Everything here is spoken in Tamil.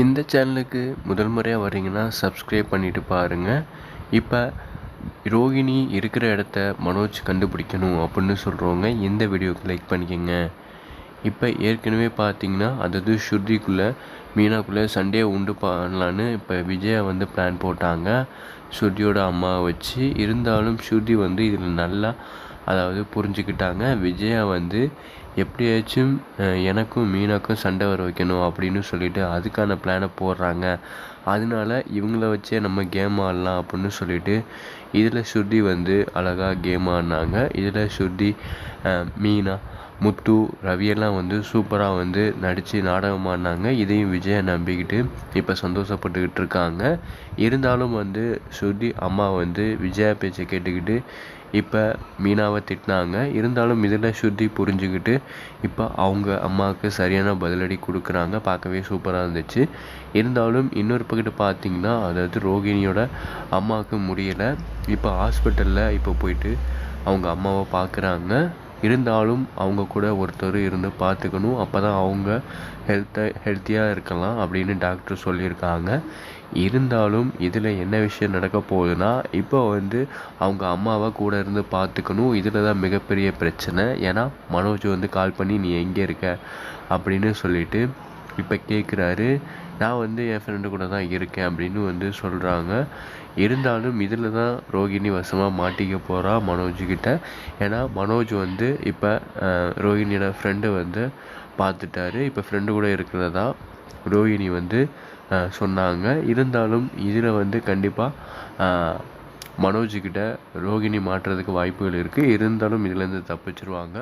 இந்த சேனலுக்கு முதல் முறையாக வரீங்கன்னா சப்ஸ்கிரைப் பண்ணிட்டு பாருங்கள் இப்போ ரோகிணி இருக்கிற இடத்த மனோஜ் கண்டுபிடிக்கணும் அப்படின்னு சொல்கிறவங்க இந்த வீடியோக்கு லைக் பண்ணிக்கோங்க. இப்போ ஏற்கனவே பார்த்தீங்கன்னா அதாவது ஸ்ருதிக்குள்ளே மீனாக்குள்ளே சண்டே உண்டு பண்ணலான்னு இப்போ விஜயா வந்து பிளான் போட்டாங்க. ஸ்ருதியோட அம்மாவை வச்சு. இருந்தாலும் ஸ்ருதி வந்து இதில் நல்லா அதாவது புரிஞ்சுக்கிட்டாங்க. விஜயா வந்து எப்படியாச்சும் எனக்கும் மீனாக்கும் சண்டை வர வைக்கணும் அப்படின்னு சொல்லிட்டு அதுக்கான பிளானை போடுறாங்க. அதனால இவங்கள வச்சே நம்ம கேம் ஆடலாம் அப்படின்னு சொல்லிட்டு இதில் ஸ்ருதி வந்து அழகாக கேம் ஆடினாங்க. இதில் ஸ்ருதி மீனா முத்து ரவியெல்லாம் வந்து சூப்பராக வந்து நடித்து நாடகமானாங்க. இதையும் விஜயை நம்பிக்கிட்டு இப்போ சந்தோஷப்பட்டுக்கிட்டு இருக்காங்க. இருந்தாலும் வந்து ஸ்ருதி அம்மா வந்து விஜயா பேச்சை கேட்டுக்கிட்டு இப்போ மீனாவை திட்டினாங்க. இருந்தாலும் இதில் ஸ்ருதி புரிஞ்சுக்கிட்டு இப்போ அவங்க அம்மாவுக்கு சரியான பதிலடி கொடுக்குறாங்க. பார்க்கவே சூப்பராக இருந்துச்சு. இருந்தாலும் இன்னொரு பக்கத்து பார்த்தீங்கன்னா அதாவது ரோகிணியோட அம்மாவுக்கு முடியலை. இப்போ ஹாஸ்பிட்டலில் இப்போ போயிட்டு அவங்க அம்மாவை பார்க்குறாங்க இருந்தாலும் அவங்க கூட ஒருத்தர் இருந்து பார்த்துக்கணும். அப்போ தான் அவங்க ஹெல்த்தை ஹெல்த்தியாக இருக்கலாம் அப்படின்னு டாக்டர் சொல்லியிருக்காங்க. இருந்தாலும் இதில் என்ன விஷயம் நடக்க போகுதுன்னா இப்போ வந்து அவங்க அம்மாவை கூட இருந்து பார்த்துக்கணும். இதில் தான் மிகப்பெரிய பிரச்சனை. ஏன்னா மனோஜ் வந்து கால் பண்ணி நீ எங்கே இருக்க? அப்படின்னு சொல்லிட்டு இப்போ கேட்குறாரு நான் வந்து என் ஃப்ரெண்டு கூட தான் இருக்கேன் அப்படின்னு வந்து சொல்கிறாங்க இருந்தாலும் இதில் தான் ரோகிணி வசமாக மாட்டிக்க போகிறா மனோஜ்கிட்ட ஏன்னா மனோஜ் வந்து இப்போ ரோகிணியோட ஃப்ரெண்டு வந்து பார்த்துட்டாரு இப்போ ஃப்ரெண்டு கூட இருக்கிறதா ரோகிணி வந்து சொன்னாங்க. இருந்தாலும் இதில் வந்து கண்டிப்பாக மனோஜ்கிட்ட ரோகிணி மாட்டுறதுக்கு வாய்ப்புகள் இருக்குது இருந்தாலும் இதுலேருந்து தப்பிச்சிருவாங்க.